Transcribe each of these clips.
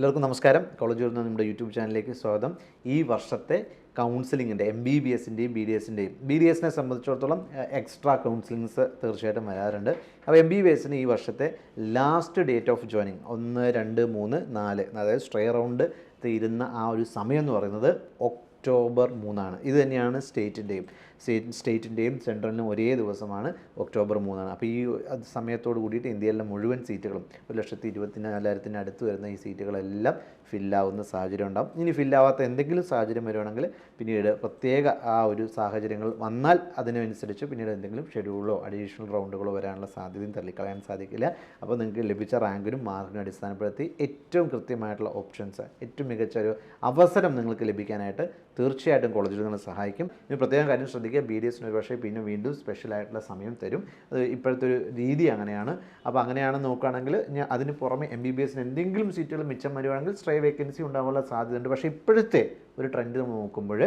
എല്ലാവർക്കും നമസ്കാരം. കോളേജ് വരുന്ന നമ്മുടെ യൂട്യൂബ് ചാനലിലേക്ക് സ്വാഗതം. ഈ വർഷത്തെ കൗൺസിലിങ്ങിന്റെ എം ബി ബി എസിന്റെയും ബി ഡി എസിന്റെയും ബി ഡി എസിനെ സംബന്ധിച്ചിടത്തോളം എക്സ്ട്രാ കൗൺസിലിങ്സ് തീർച്ചയായിട്ടും വരാറുണ്ട്. അപ്പോൾ എം ബി ബി എസിന് ഈ വർഷത്തെ ലാസ്റ്റ് ഡേറ്റ് ഓഫ് ജോയിനിങ് ഒന്ന് രണ്ട് മൂന്ന് നാല് അതായത് സ്ട്രേ റൗണ്ട് തീരുന്ന ആ ഒരു സമയം എന്ന് പറയുന്നത് ഒക്ടോബർ മൂന്നാണ്. ഇത് തന്നെയാണ് സ്റ്റേറ്റിന്റെയും. സ്റ്റേറ്റ് സ്റ്റേറ്റിന്റെയും സെൻട്രലിനും ഒരേ ദിവസമാണ് ഒക്ടോബർ മൂന്നാണ്. അപ്പോൾ ഈ സമയത്തോട് കൂടിയിട്ട് ഇന്ത്യയിലെ മുഴുവൻ സീറ്റുകളും ഒരു ലക്ഷത്തി ഇരുപത്തി നാലായിരത്തിന് അടുത്ത് വരുന്ന ഈ സീറ്റുകളെല്ലാം ഫില്ലാവുന്ന സാഹചര്യം ഉണ്ടാകും ഇനി ഫില്ലാവാത്ത എന്തെങ്കിലും സാഹചര്യം വരുവാണെങ്കിൽ പിന്നീട് പ്രത്യേക ആ ഒരു സാഹചര്യങ്ങൾ വന്നാൽ അതിനനുസരിച്ച് പിന്നീട് എന്തെങ്കിലും ഷെഡ്യൂളോ അഡീഷണൽ റൗണ്ടുകളോ വരാനുള്ള സാധ്യതയും തള്ളിക്കളയാൻ സാധിക്കില്ല. അപ്പോൾ നിങ്ങൾക്ക് ലഭിച്ച റാങ്കിനും മാർക്കിനും അടിസ്ഥാനപ്പെടുത്തി ഏറ്റവും കൃത്യമായിട്ടുള്ള ഓപ്ഷൻസ് ഏറ്റവും മികച്ച ഒരു അവസരം നിങ്ങൾക്ക് ലഭിക്കാനായിട്ട് തീർച്ചയായിട്ടും കോളേജിൽ നിങ്ങൾ സഹായിക്കും. ഇനി പ്രത്യേകം കാര്യം ശ്രദ്ധിക്കുക ബി ഡി എസിന് ഒരു പക്ഷേ പിന്നെ വീണ്ടും സ്പെഷ്യൽ ആയിട്ടുള്ള സമയം തരും. അത് ഇപ്പോഴത്തെ ഒരു രീതി അങ്ങനെയാണ്. അപ്പോൾ അങ്ങനെയാണ് നോക്കുകയാണെങ്കിൽ ഞാൻ അതിന് പുറമെ എം ബി ബി എസിന് എന്തെങ്കിലും സീറ്റുകൾ മിച്ചം വരുവാണെങ്കിൽ സ്ട്രേ വേക്കൻസി ഉണ്ടാവാനുള്ള സാധ്യതയുണ്ട്. പക്ഷേ ഇപ്പോഴത്തെ ഒരു ട്രെൻഡ് നമ്മൾ നോക്കുമ്പോൾ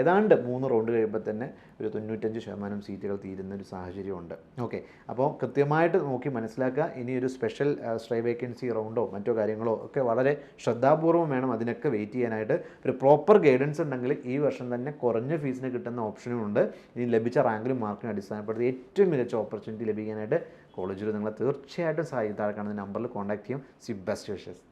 ഏതാണ്ട് മൂന്ന് റൗണ്ട് കഴിയുമ്പോൾ തന്നെ ഒരു തൊണ്ണൂറ്റഞ്ച് ശതമാനം സീറ്റുകൾ തീരുന്ന ഒരു സാഹചര്യമുണ്ട്. ഓക്കെ അപ്പോൾ കൃത്യമായിട്ട് നോക്കി മനസ്സിലാക്കുക. ഇനി ഒരു സ്പെഷ്യൽ സ്ട്രൈ വേക്കൻസി റൗണ്ടോ മറ്റോ കാര്യങ്ങളോ ഒക്കെ വളരെ ശ്രദ്ധാപൂർവം വേണം അതിനൊക്കെ വെയിറ്റ് ചെയ്യാനായിട്ട്. ഒരു പ്രോപ്പർ ഗൈഡൻസ് ഉണ്ടെങ്കിൽ ഈ വർഷം തന്നെ കുറഞ്ഞ ഫീസിന് കിട്ടുന്ന ഓപ്ഷനും ഉണ്ട്. ഇനി ലഭിച്ച റാങ്കിലും മാർക്കിനും അടിസ്ഥാനപ്പെടുത്തി ഏറ്റവും മികച്ച ഓപ്പർച്യൂണിറ്റി ലഭിക്കാനായിട്ട് കോളേജിൽ നിങ്ങളെ തീർച്ചയായിട്ടും സഹായിക്കും താഴെ കാണുന്ന നമ്പറിൽ കോൺടാക്ട് ചെയ്യും. C best wishes